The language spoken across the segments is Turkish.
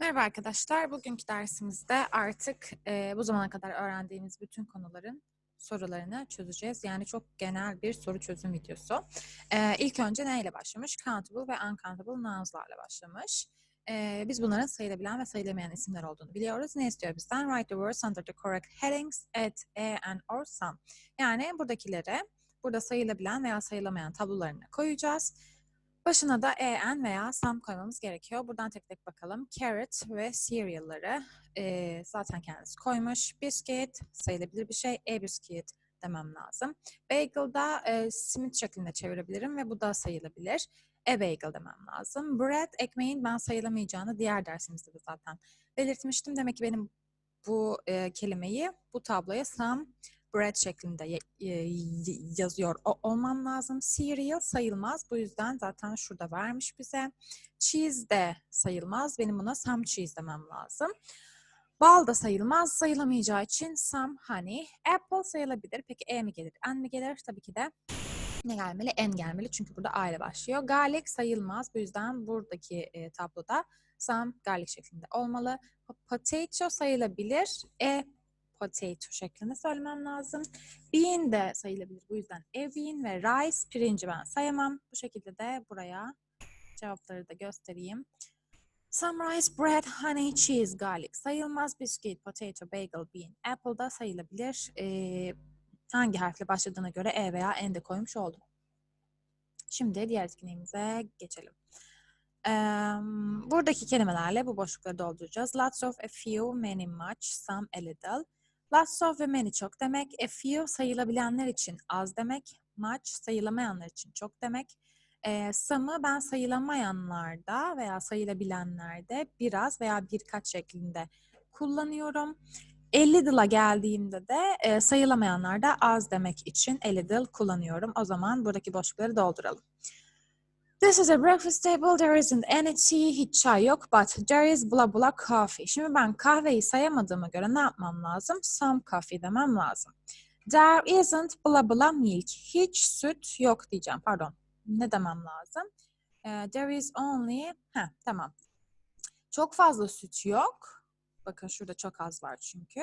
Merhaba arkadaşlar. Bugünkü dersimizde artık e, bu zamana kadar öğrendiğimiz bütün konuların sorularını çözeceğiz. Yani çok genel bir soru çözüm videosu. E, ilk önce neyle başlamış? Countable ve uncountable noun'slarla başlamış. E, biz bunların sayılabilen ve sayılamayan isimler olduğunu biliyoruz. Ne istiyor bizden? Write the words under the correct headings at, a, and, or some. Yani buradakileri burada sayılabilen veya sayılamayan tablolarına koyacağız. Başına da en veya some koymamız gerekiyor. Buradan tek tek bakalım. Carrot ve cereal'ları e, zaten kendisi koymuş. Biscuit sayılabilir bir şey. A biscuit demem lazım. Bagel'da e, simit şeklinde çevirebilirim ve bu da sayılabilir. E bagel demem lazım. Bread, ekmeğin ben sayılamayacağını diğer dersimizde de zaten belirtmiştim. Demek ki benim bu e, kelimeyi bu tabloya some bread şeklinde yazıyor o, olmam lazım. Cereal sayılmaz. Bu yüzden zaten şurada vermiş bize. Cheese de sayılmaz. Benim buna some cheese demem lazım. Bal da sayılmaz. Sayılamayacağı için some honey. Apple sayılabilir. Peki E mi gelir? N mi gelir? Tabii ki de ne gelmeli? N gelmeli. Çünkü burada A ile başlıyor. Garlic sayılmaz. Bu yüzden buradaki e, tabloda some garlic şeklinde olmalı. Potato sayılabilir. E potato şeklinde söylemem lazım. Bean de sayılabilir. Bu yüzden a bean ve rice pirinci ben sayamam. Bu şekilde de buraya cevapları da göstereyim. Some rice, bread, honey, cheese, garlic sayılmaz. Biscuit, potato, bagel, bean, apple da sayılabilir. Ee, hangi harfle başladığına göre e veya n de koymuş oldum. Şimdi diğer etkinliğimize geçelim. Ee, buradaki kelimelerle bu boşlukları dolduracağız. Lots of, a few, many, much, some, a little. Lots of ve many çok demek. A few sayılabilenler için az demek. Much sayılamayanlar için çok demek. E, some'ı ben sayılamayanlarda veya sayılabilenlerde biraz veya birkaç şeklinde kullanıyorum. A little'a geldiğimde de e, sayılamayanlarda az demek için a little kullanıyorum. O zaman buradaki boşlukları dolduralım. This is a breakfast table. There isn't any tea. Hiç çay yok. But there is blah blah coffee. Şimdi ben kahveyi sayamadığıma göre ne yapmam lazım? Some coffee demem lazım. There isn't blah blah milk. Hiç süt yok diyeceğim. Pardon. Ne demem lazım? Uh, there is only... Heh, tamam. Çok fazla süt yok. Bakın şurada çok az var çünkü.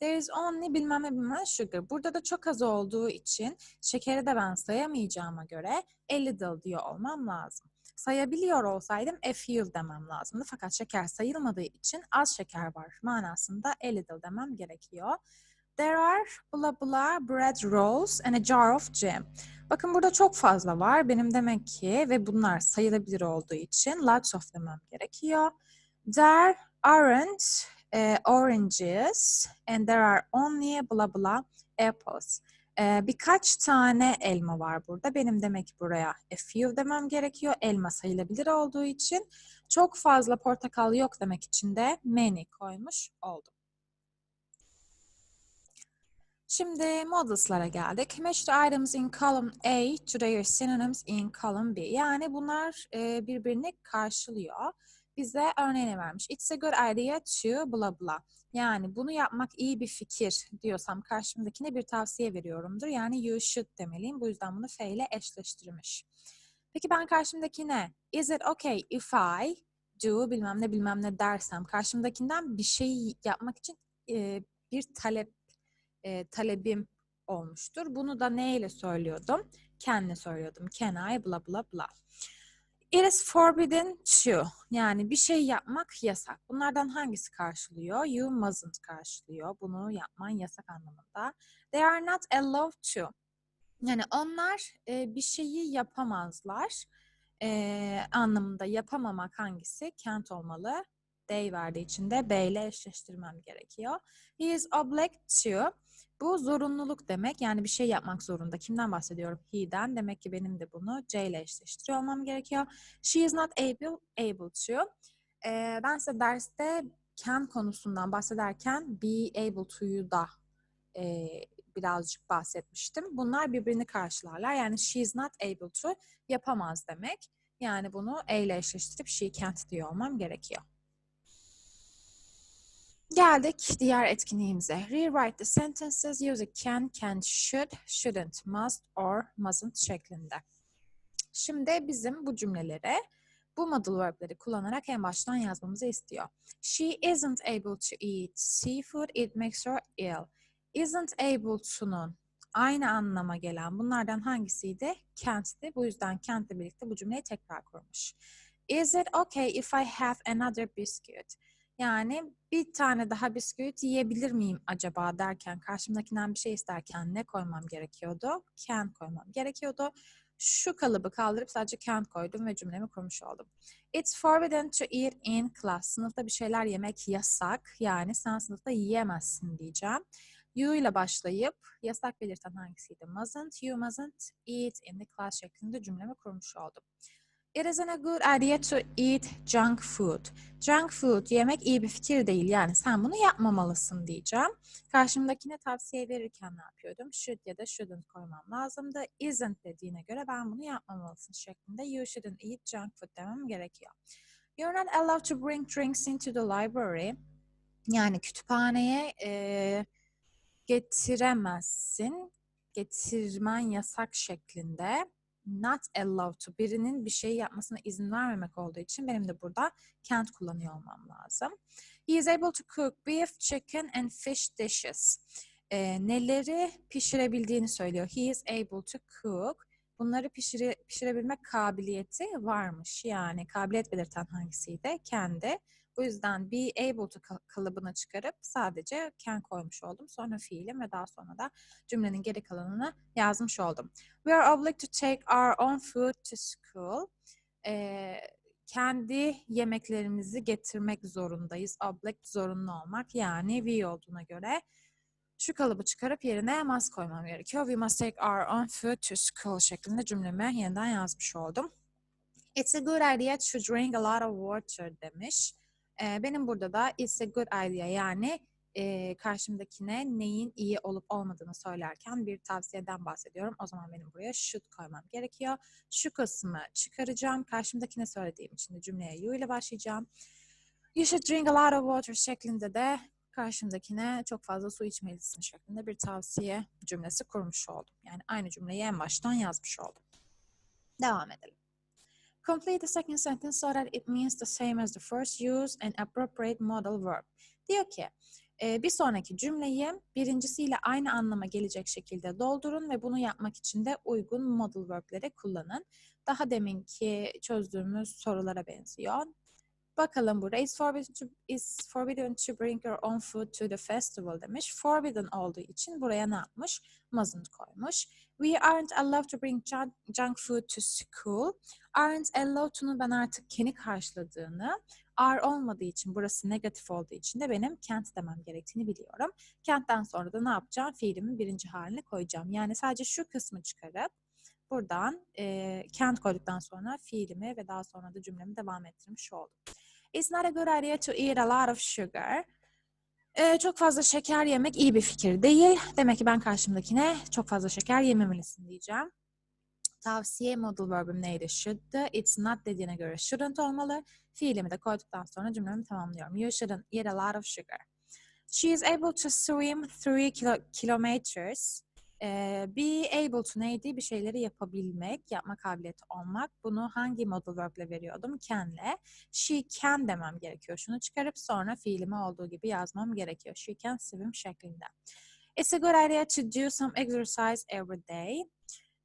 There is only bilmem ne bilmem sugar. Burada da çok az olduğu için şekeri de ben sayamayacağıma göre a little diyor olmam lazım. Sayabiliyor olsaydım a few demem lazımdı. Fakat şeker sayılmadığı için az şeker var manasında a little demem gerekiyor. There are blah blah bread rolls and a jar of jam. Bakın burada çok fazla var. Benim demek ki ve bunlar sayılabilir olduğu için lots of demem gerekiyor. There aren't uh, oranges and there are only blah blah apples. Ee, birkaç tane elma var burada. Benim demek buraya a few demem gerekiyor. Elma sayılabilir olduğu için. Çok fazla portakal yok demek için de many koymuş oldum. Şimdi models'lara geldik. The items in column A to their synonyms in column B. Yani bunlar e, birbirini karşılıyor bize örneğini vermiş. It's a good idea to blah blah. Yani bunu yapmak iyi bir fikir diyorsam karşımdakine bir tavsiye veriyorumdur. Yani you should demeliyim. Bu yüzden bunu fe ile eşleştirmiş. Peki ben karşımdakine is it okay if I do bilmem ne bilmem ne dersem karşımdakinden bir şey yapmak için e, bir talep e, talebim olmuştur. Bunu da neyle söylüyordum? Kenle söylüyordum. Can I blah blah blah. It is forbidden to. Yani bir şey yapmak yasak. Bunlardan hangisi karşılıyor? You mustn't karşılıyor. Bunu yapman yasak anlamında. They are not allowed to. Yani onlar e, bir şeyi yapamazlar. E, anlamında yapamamak hangisi? Can't olmalı. They verdiği için de B ile eşleştirmem gerekiyor. He is obliged to. Bu zorunluluk demek. Yani bir şey yapmak zorunda. Kimden bahsediyorum? He'den. Demek ki benim de bunu C ile eşleştiriyor olmam gerekiyor. She is not able, able to. Ee, ben size derste can konusundan bahsederken be able to'yu da e, birazcık bahsetmiştim. Bunlar birbirini karşılarlar. Yani she is not able to yapamaz demek. Yani bunu E ile eşleştirip she can't diyor olmam gerekiyor. Geldik diğer etkinliğimize. Rewrite the sentences using can, can, should, shouldn't, must or mustn't şeklinde. Şimdi bizim bu cümlelere Bu modal verb'leri kullanarak en baştan yazmamızı istiyor. She isn't able to eat seafood, it makes her ill. Isn't able to'nun aynı anlama gelen bunlardan hangisiydi? Can'tti. Bu yüzden can'tle birlikte bu cümleyi tekrar kurmuş. Is it okay if I have another biscuit? Yani bir tane daha bisküvit yiyebilir miyim acaba derken karşımdakinden bir şey isterken ne koymam gerekiyordu? Can koymam gerekiyordu. Şu kalıbı kaldırıp sadece can koydum ve cümlemi kurmuş oldum. It's forbidden to eat in class. Sınıfta bir şeyler yemek yasak. Yani sen sınıfta yiyemezsin diyeceğim. You ile başlayıp yasak belirten hangisiydi? Mustn't, you mustn't eat in the class şeklinde cümlemi kurmuş oldum. It isn't a good idea to eat junk food. Junk food yemek iyi bir fikir değil. Yani sen bunu yapmamalısın diyeceğim. Karşımdakine tavsiye verirken ne yapıyordum? Should ya da shouldn't koymam lazımdı. Isn't dediğine göre ben bunu yapmamalısın şeklinde you shouldn't eat junk food demem gerekiyor. You're not allowed to bring drinks into the library. Yani kütüphaneye e, getiremezsin. Getirmen yasak şeklinde not allowed to birinin bir şey yapmasına izin vermemek olduğu için benim de burada can't kullanıyor olmam lazım. He is able to cook beef, chicken and fish dishes. Ee, neleri pişirebildiğini söylüyor. He is able to cook. Bunları pişire, pişirebilmek kabiliyeti varmış. Yani kabiliyet belirten hangisiydi? Kendi. Bu yüzden be able to kalıbını çıkarıp sadece can koymuş oldum. Sonra fiilim ve daha sonra da cümlenin geri kalanını yazmış oldum. We are obliged to take our own food to school. Ee, kendi yemeklerimizi getirmek zorundayız. Obliged zorunlu olmak yani we olduğuna göre şu kalıbı çıkarıp yerine must koymam gerekiyor. We must take our own food to school şeklinde cümleme yeniden yazmış oldum. It's a good idea to drink a lot of water demiş. E, benim burada da it's a good idea yani e, karşımdakine neyin iyi olup olmadığını söylerken bir tavsiyeden bahsediyorum. O zaman benim buraya should koymam gerekiyor. Şu kısmı çıkaracağım. Karşımdakine söylediğim için de cümleye you ile başlayacağım. You should drink a lot of water şeklinde de karşımdakine çok fazla su içmelisin şeklinde bir tavsiye cümlesi kurmuş oldum. Yani aynı cümleyi en baştan yazmış oldum. Devam edelim. Complete the second sentence so that it means the same as the first. Use an appropriate modal verb. Diyor ki e, bir sonraki cümleyi birincisiyle aynı anlama gelecek şekilde doldurun ve bunu yapmak için de uygun modal verb'leri kullanın. Daha deminki çözdüğümüz sorulara benziyor. Bakalım burada is forbidden to, is forbidden to bring your own food to the festival demiş. Forbidden olduğu için buraya ne yapmış? Mustn't koymuş. We aren't allowed to bring junk food to school. Aren't allowed to'nu ben artık kendi karşıladığını, are olmadığı için, burası negatif olduğu için de benim can't demem gerektiğini biliyorum. Can't'ten sonra da ne yapacağım? Fiilimin birinci haline koyacağım. Yani sadece şu kısmı çıkarıp buradan e, can't koyduktan sonra fiilimi ve daha sonra da cümlemi devam ettirmiş oldum. It's not a good idea to eat a lot of sugar. Ee, çok fazla şeker yemek iyi bir fikir değil. Demek ki ben karşımdakine çok fazla şeker yememelisin diyeceğim. Tavsiye modal verbim neydi? Should'dı. It's not dediğine göre shouldn't olmalı. Fiilimi de koyduktan sonra cümlemi tamamlıyorum. You shouldn't eat a lot of sugar. She is able to swim three kilo kilometers. Ee, be able to neydi? Bir şeyleri yapabilmek, yapma kabiliyeti olmak. Bunu hangi modal verb ile veriyordum? Can'le. She can demem gerekiyor. Şunu çıkarıp sonra fiilimi olduğu gibi yazmam gerekiyor. She can swim şeklinde. It's a good idea to do some exercise every day.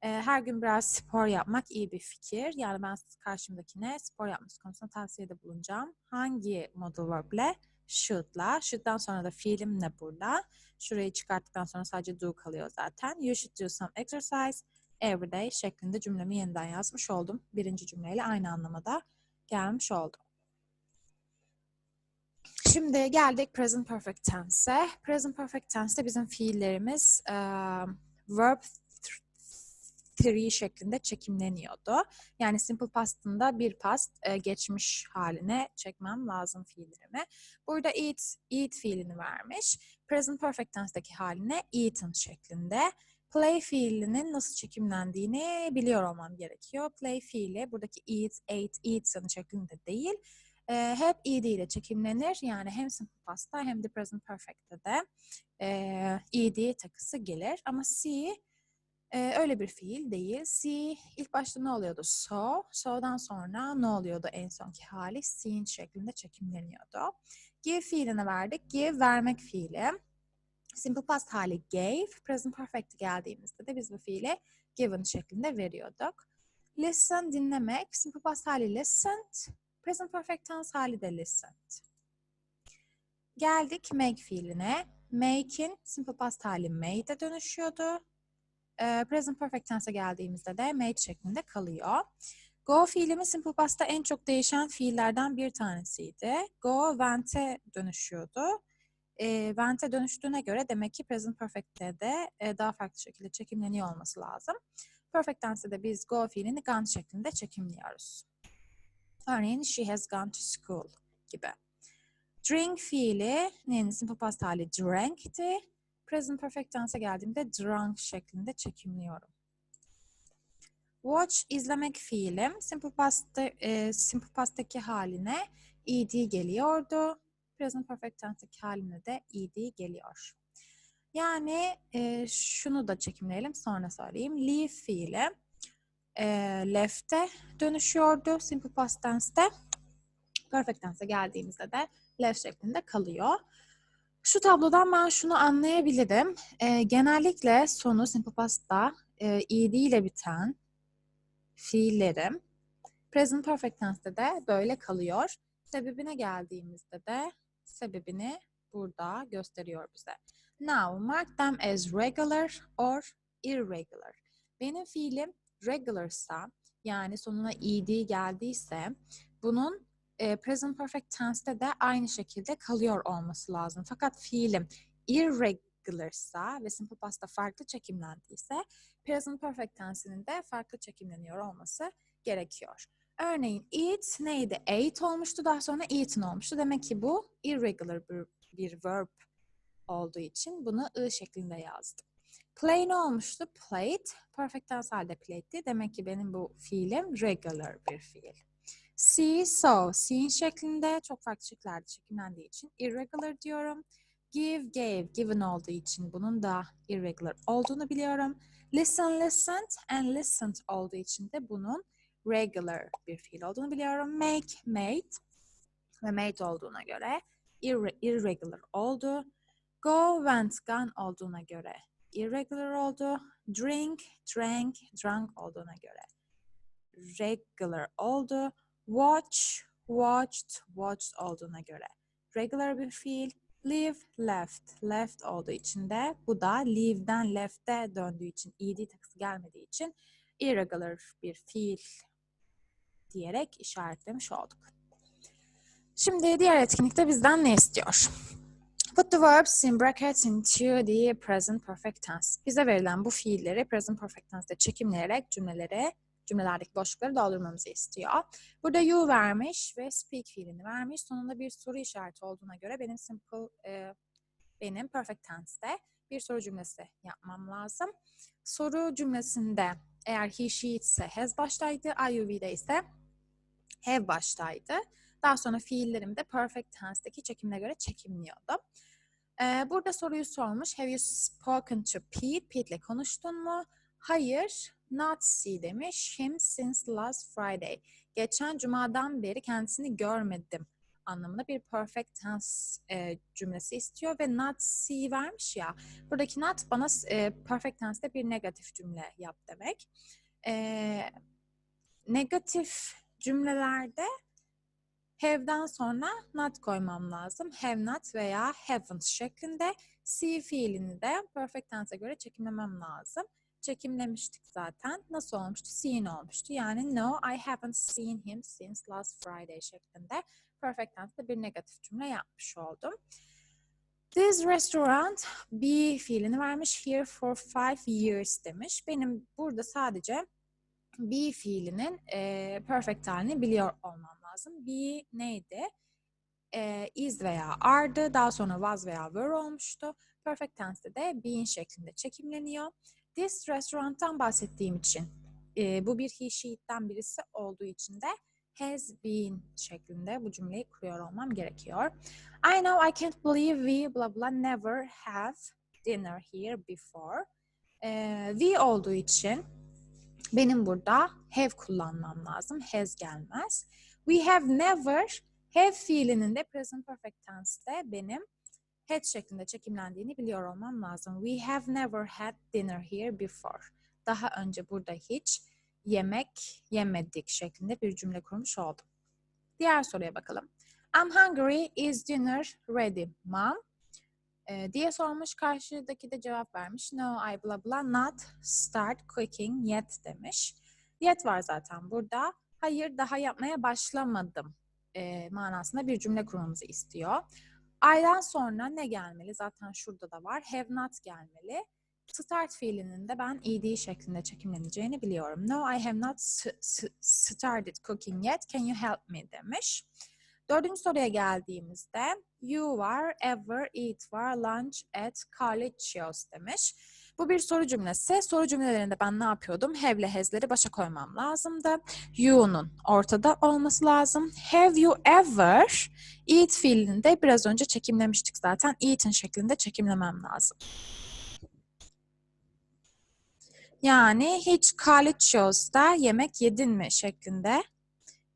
Her gün biraz spor yapmak iyi bir fikir. Yani ben karşımdakine spor yapması konusunda tavsiyede bulunacağım. Hangi modal verb ile? Should'la. Should'dan sonra da fiilim ne burada? Şurayı çıkarttıktan sonra sadece do kalıyor zaten. You should do some exercise every day şeklinde cümlemi yeniden yazmış oldum. Birinci cümleyle aynı anlamada gelmiş oldu. Şimdi geldik present perfect tense'e. Present perfect tense'te bizim fiillerimiz uh, verb three şeklinde çekimleniyordu. Yani simple past'ında bir past e, geçmiş haline çekmem lazım fiillerimi. Burada eat, eat fiilini vermiş. Present perfect tense'deki haline eaten şeklinde. Play fiilinin nasıl çekimlendiğini biliyor olmam gerekiyor. Play fiili buradaki eat, ate, eaten şeklinde değil. E, hep ed ile çekimlenir. Yani hem simple past'ta hem de present perfect'te de e, ed takısı gelir. Ama see Ee, öyle bir fiil değil. See ilk başta ne oluyordu? So. So'dan sonra ne oluyordu en sonki hali? Seen şeklinde çekimleniyordu. Give fiilini verdik. Give vermek fiili. Simple past hali gave. Present perfect geldiğimizde de biz bu fiili given şeklinde veriyorduk. Listen dinlemek. Simple past hali listened. Present perfect tense hali de listened. Geldik make fiiline. Make'in simple past hali made'e dönüşüyordu. Ee, present perfect tense'e geldiğimizde de made şeklinde kalıyor. Go fiilimiz simple past'ta en çok değişen fiillerden bir tanesiydi. Go went'e dönüşüyordu. E, went'e dönüştüğüne göre demek ki present perfect'te de e, daha farklı şekilde çekimleniyor olması lazım. Perfect tense'de de biz go fiilini gone şeklinde çekimliyoruz. Örneğin she has gone to school gibi. Drink fiilinin simple past hali drank'ti. Present perfect tense'e geldiğimde drunk şeklinde çekimliyorum. Watch izlemek fiilim. Simple past'ta e, simple past'taki haline ed geliyordu. Present perfect tense'deki haline de ed geliyor. Yani e, şunu da çekimleyelim sonra söyleyeyim. Leave fiili e, left'e dönüşüyordu simple past tense'te. Perfect tense'e geldiğimizde de left şeklinde kalıyor. Şu tablodan ben şunu anlayabilirim. E, genellikle sonu simple past'ta e, ed ile biten fiillerim present perfect tense'de de böyle kalıyor. Sebebine geldiğimizde de sebebini burada gösteriyor bize. Now mark them as regular or irregular. Benim fiilim regularsa yani sonuna ed geldiyse bunun e, present perfect tense'te de aynı şekilde kalıyor olması lazım. Fakat fiilim irregularsa ve simple past'ta farklı çekimlendiyse present perfect tense'inin de farklı çekimleniyor olması gerekiyor. Örneğin eat neydi? Ate olmuştu daha sonra eaten olmuştu. Demek ki bu irregular bir, bir verb olduğu için bunu ı şeklinde yazdım. Play ne olmuştu? Played. Perfect tense halde played'ti. Demek ki benim bu fiilim regular bir fiil. See, so, seen şeklinde çok farklı şekillerde çekimlendiği için irregular diyorum. Give, gave, given olduğu için bunun da irregular olduğunu biliyorum. Listen, listened and listened olduğu için de bunun regular bir fiil olduğunu biliyorum. Make, made ve made olduğuna göre irre irregular oldu. Go, went, gone olduğuna göre irregular oldu. Drink, drank, drunk olduğuna göre regular oldu. Watch, watched, watched olduğuna göre regular bir fiil. Leave, left, left olduğu için de bu da leave'den left'e döndüğü için ed takısı gelmediği için irregular bir fiil diyerek işaretlemiş olduk. Şimdi diğer etkinlikte bizden ne istiyor? Put the verbs in brackets into the present perfect tense. Bize verilen bu fiilleri present perfect tense'de çekimleyerek cümlelere, cümlelerdeki boşlukları doldurmamızı istiyor. Burada you vermiş ve speak fiilini vermiş. Sonunda bir soru işareti olduğuna göre benim simple, e, benim perfect tense'de bir soru cümlesi yapmam lazım. Soru cümlesinde eğer he, she ise has baştaydı, IUV'de ise have baştaydı. Daha sonra fiillerim de perfect tense'deki çekimine göre çekimliyordum. Ee, burada soruyu sormuş. Have you spoken to Pete? Pete'le konuştun mu? Hayır, not see demiş. Him since last Friday. Geçen cumadan beri kendisini görmedim anlamında bir perfect tense e, cümlesi istiyor ve not see vermiş ya. Buradaki not bana e, perfect tense'de bir negatif cümle yap demek. E, negatif cümlelerde have'den sonra not koymam lazım. Have not veya haven't şeklinde see fiilini de perfect tense'e göre çekimlemem lazım. Çekimlemiştik zaten. Nasıl olmuştu? Seen olmuştu. Yani no, I haven't seen him since last Friday şeklinde perfect tense'de bir negatif cümle yapmış oldum. This restaurant be fiilini vermiş. Here for five years demiş. Benim burada sadece be fiilinin e, perfect halini biliyor olmam lazım. Be neydi? E, is veya are'dı. Daha sonra was veya were olmuştu. Perfect tense'de de being şeklinde çekimleniyor. This restaurant'tan bahsettiğim için e, bu bir he, she'den birisi olduğu için de has been şeklinde bu cümleyi kuruyor olmam gerekiyor. I know I can't believe we blah blah never have dinner here before. Ee, we olduğu için benim burada have kullanmam lazım. Has gelmez. We have never have fiilinin de present perfect tense'te benim had şeklinde çekimlendiğini biliyor olmam lazım. We have never had dinner here before. Daha önce burada hiç yemek yemedik şeklinde bir cümle kurmuş oldum. Diğer soruya bakalım. I'm hungry. Is dinner ready, mom? Ee, diye sormuş. Karşıdaki de cevap vermiş. No, I blah blah not start cooking yet demiş. Yet var zaten burada. Hayır, daha yapmaya başlamadım e, manasında bir cümle kurmamızı istiyor. I'dan sonra ne gelmeli? Zaten şurada da var. Have not gelmeli. Start fiilinin de ben ed şeklinde çekimleneceğini biliyorum. No, I have not started cooking yet. Can you help me demiş. Dördüncü soruya geldiğimizde you var, ever, eat var, lunch at collegios demiş. Bu bir soru cümlesi. Soru cümlelerinde ben ne yapıyordum? Have ile has'leri başa koymam lazımdı. You'nun ortada olması lazım. Have you ever eat fiilini de biraz önce çekimlemiştik zaten. Eaten şeklinde çekimlemem lazım. Yani hiç collegios'ta yemek yedin mi şeklinde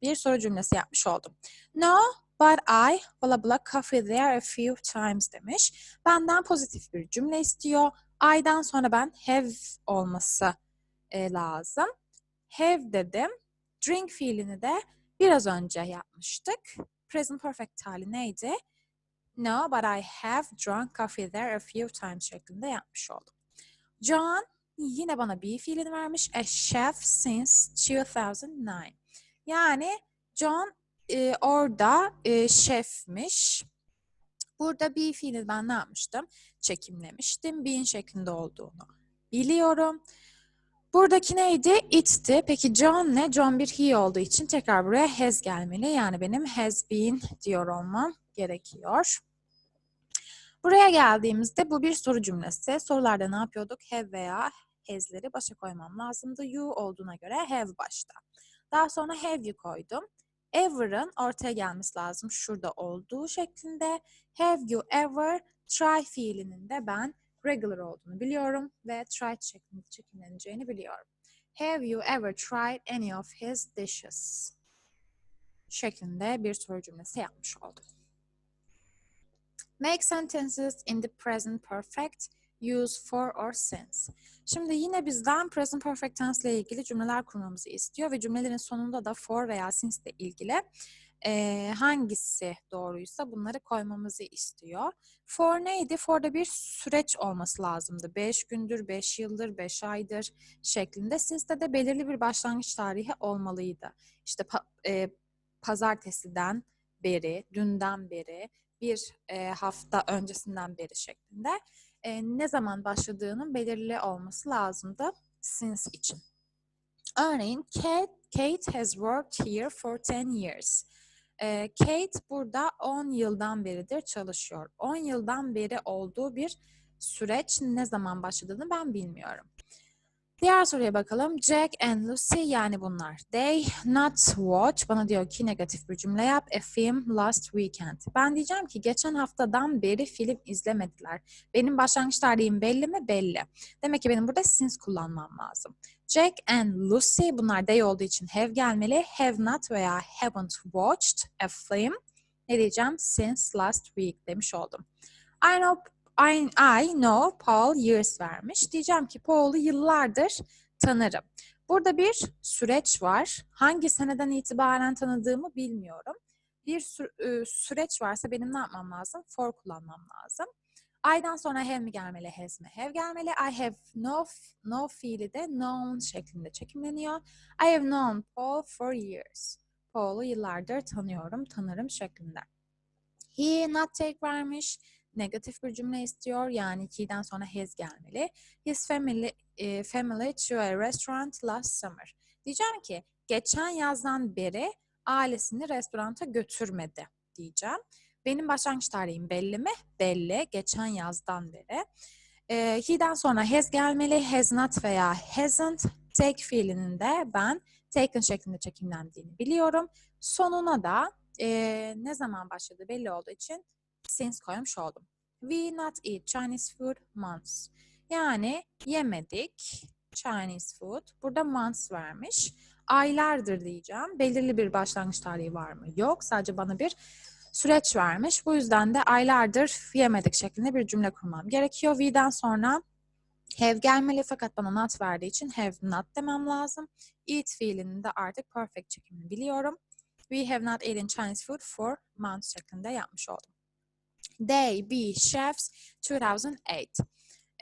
bir soru cümlesi yapmış oldum. No, but I blah blah coffee there a few times demiş. Benden pozitif bir cümle istiyor. I'dan sonra ben have olması e, lazım. Have dedim. Drink fiilini de biraz önce yapmıştık. Present perfect hali neydi? No, but I have drunk coffee there a few times şeklinde yapmış oldum. John yine bana bir fiilini vermiş. A chef since 2009. Yani John e, orada e, şefmiş. Burada bir fiili ben ne yapmıştım? Çekimlemiştim. Being şeklinde olduğunu biliyorum. Buradaki neydi? It'ti. Peki John ne? John bir he olduğu için tekrar buraya has gelmeli. Yani benim has been diyor olmam gerekiyor. Buraya geldiğimizde bu bir soru cümlesi. Sorularda ne yapıyorduk? Have veya has'leri başa koymam lazımdı. You olduğuna göre have başta. Daha sonra have you koydum. Ever'ın ortaya gelmesi lazım şurada olduğu şeklinde. Have you ever try fiilinin de ben regular olduğunu biliyorum ve tried şeklinde çekimleneceğini biliyorum. Have you ever tried any of his dishes? şeklinde bir soru cümlesi yapmış oldum. Make sentences in the present perfect use for or since. Şimdi yine bizden present perfect tense ile ilgili cümleler kurmamızı istiyor ve cümlelerin sonunda da for veya since ile ilgili e, hangisi doğruysa bunları koymamızı istiyor. For neydi? For'da bir süreç olması lazımdı. 5 gündür, 5 yıldır, 5 aydır şeklinde. Since'de de belirli bir başlangıç tarihi olmalıydı. İşte pa, e, pazartesiden beri, dünden beri, bir e, hafta öncesinden beri şeklinde e, ne zaman başladığının belirli olması lazımdı since için. Örneğin Kate, Kate has worked here for 10 years. E, Kate burada 10 yıldan beridir çalışıyor. 10 yıldan beri olduğu bir süreç ne zaman başladığını ben bilmiyorum. Diğer soruya bakalım. Jack and Lucy yani bunlar. They not watch. Bana diyor ki negatif bir cümle yap. A film last weekend. Ben diyeceğim ki geçen haftadan beri film izlemediler. Benim başlangıç tarihim belli mi? Belli. Demek ki benim burada since kullanmam lazım. Jack and Lucy bunlar they olduğu için have gelmeli. Have not veya haven't watched a film. Ne diyeceğim? Since last week demiş oldum. I know I, I know Paul years vermiş. Diyeceğim ki Paul'u yıllardır tanırım. Burada bir süreç var. Hangi seneden itibaren tanıdığımı bilmiyorum. Bir sü süreç varsa benim ne yapmam lazım? For kullanmam lazım. I'dan sonra have mi gelmeli, has mi? Have gelmeli. I have no, no fiili de known şeklinde çekimleniyor. I have known Paul for years. Paul'u yıllardır tanıyorum, tanırım şeklinde. He not take vermiş negatif bir cümle istiyor. Yani ki'den sonra has gelmeli. His family, e, family to a restaurant last summer. Diyeceğim ki geçen yazdan beri ailesini restoranta götürmedi diyeceğim. Benim başlangıç tarihim belli mi? Belli. Geçen yazdan beri. E, he'den sonra has gelmeli. Has not veya hasn't. Take fiilinin de ben taken şeklinde çekimlendiğini biliyorum. Sonuna da e, ne zaman başladığı belli olduğu için since koymuş oldum. We not eat Chinese food months. Yani yemedik. Chinese food. Burada months vermiş. Aylardır diyeceğim. Belirli bir başlangıç tarihi var mı? Yok. Sadece bana bir süreç vermiş. Bu yüzden de aylardır yemedik şeklinde bir cümle kurmam gerekiyor. We'den sonra have gelmeli fakat bana not verdiği için have not demem lazım. Eat fiilinin de artık perfect çekimini biliyorum. We have not eaten Chinese food for months şeklinde yapmış oldum. They be chefs 2008.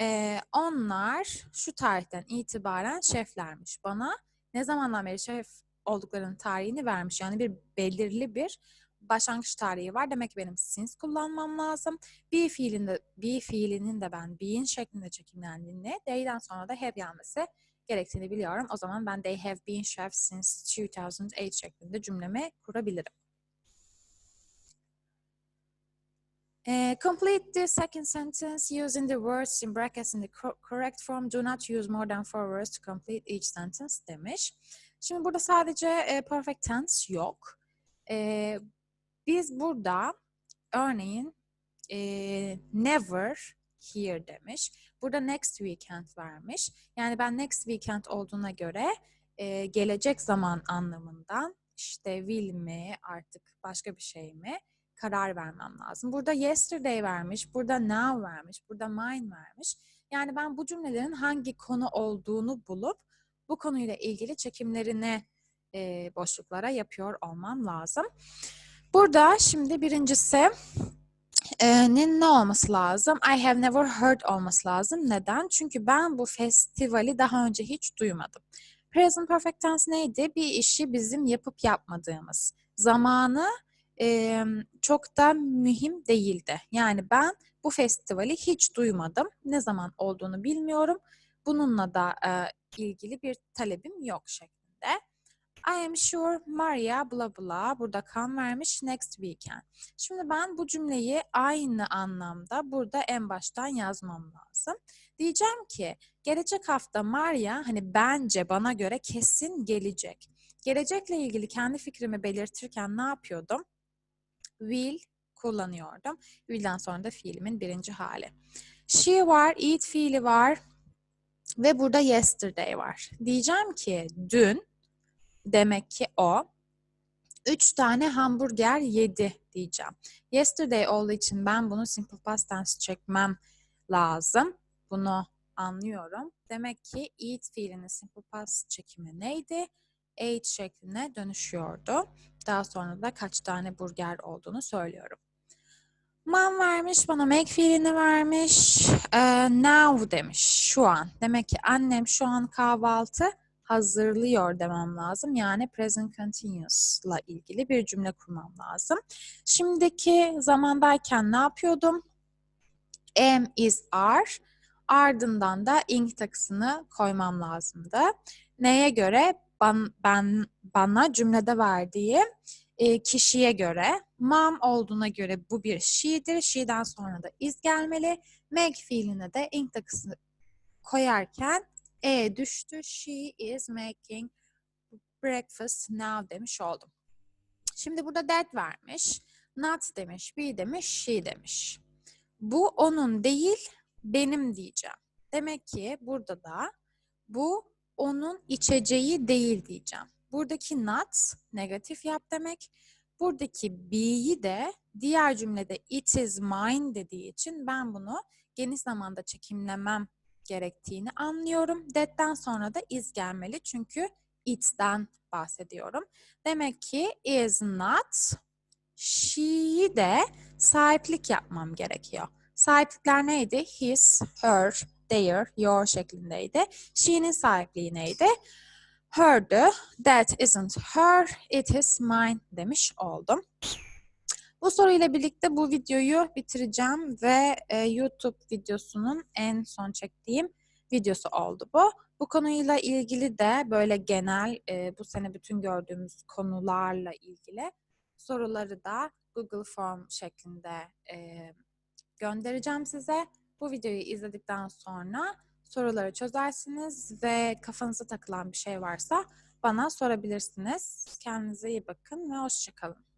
Ee, onlar şu tarihten itibaren şeflermiş. Bana ne zamandan beri şef olduklarının tarihini vermiş. Yani bir belirli bir başlangıç tarihi var. Demek ki benim since kullanmam lazım. Be fiilinde, be fiilinin de ben being şeklinde çekimlendiğini, they'den sonra da have gelmesi gerektiğini biliyorum. O zaman ben they have been chefs since 2008 şeklinde cümlemi kurabilirim. Uh, complete the second sentence using the words in brackets in the cor- correct form. Do not use more than four words to complete each sentence demiş. Şimdi burada sadece e, perfect tense yok. E, biz burada örneğin e, never here demiş. Burada next weekend vermiş. Yani ben next weekend olduğuna göre e, gelecek zaman anlamından işte will mi artık başka bir şey mi karar vermem lazım. Burada yesterday vermiş, burada now vermiş, burada mine vermiş. Yani ben bu cümlelerin hangi konu olduğunu bulup bu konuyla ilgili çekimlerini e, boşluklara yapıyor olmam lazım. Burada şimdi birincisi e, nin ne olması lazım? I have never heard olması lazım. Neden? Çünkü ben bu festivali daha önce hiç duymadım. Present perfect tense neydi? Bir işi bizim yapıp yapmadığımız. Zamanı e, çok da mühim değildi. Yani ben bu festivali hiç duymadım. Ne zaman olduğunu bilmiyorum. Bununla da e, ilgili bir talebim yok şeklinde. I am sure Maria bla bla burada kan vermiş next weekend. Şimdi ben bu cümleyi aynı anlamda burada en baştan yazmam lazım. Diyeceğim ki gelecek hafta Maria hani bence bana göre kesin gelecek. Gelecekle ilgili kendi fikrimi belirtirken ne yapıyordum? Will kullanıyordum. Will'den sonra da fiilimin birinci hali. She var, eat fiili var ve burada yesterday var. Diyeceğim ki dün demek ki o üç tane hamburger yedi diyeceğim. Yesterday olduğu için ben bunu simple past tense çekmem lazım. Bunu anlıyorum. Demek ki eat fiilinin simple past çekimi neydi? Ate şekline dönüşüyordu. Daha sonra da kaç tane burger olduğunu söylüyorum. Mom vermiş, bana make fiilini vermiş. Ee, now demiş, şu an. Demek ki annem şu an kahvaltı hazırlıyor demem lazım. Yani present continuous'la ilgili bir cümle kurmam lazım. Şimdiki zamandayken ne yapıyordum? Am, is, are. Ardından da ing takısını koymam lazımdı. Neye göre? Ben, ben bana cümlede verdiği e, kişiye göre. Mom olduğuna göre bu bir she'dir. She'den sonra da is gelmeli. Make fiiline de ing takısı koyarken e düştü. She is making breakfast now demiş oldum. Şimdi burada that vermiş. Not demiş, be demiş, she demiş. Bu onun değil, benim diyeceğim. Demek ki burada da bu onun içeceği değil diyeceğim. Buradaki not negatif yap demek. Buradaki be'yi de diğer cümlede it is mine dediği için ben bunu geniş zamanda çekimlemem gerektiğini anlıyorum. That'ten sonra da is gelmeli çünkü it'ten bahsediyorum. Demek ki is not, she'yi de sahiplik yapmam gerekiyor. Sahiplikler neydi? His, her, their, your şeklindeydi. She'nin sahipliği neydi? Her'dü. That isn't her, it is mine demiş oldum. Bu soruyla birlikte bu videoyu bitireceğim ve e, YouTube videosunun en son çektiğim videosu oldu bu. Bu konuyla ilgili de böyle genel e, bu sene bütün gördüğümüz konularla ilgili soruları da Google Form şeklinde e, göndereceğim size. Bu videoyu izledikten sonra soruları çözersiniz ve kafanıza takılan bir şey varsa bana sorabilirsiniz. Kendinize iyi bakın ve hoşçakalın.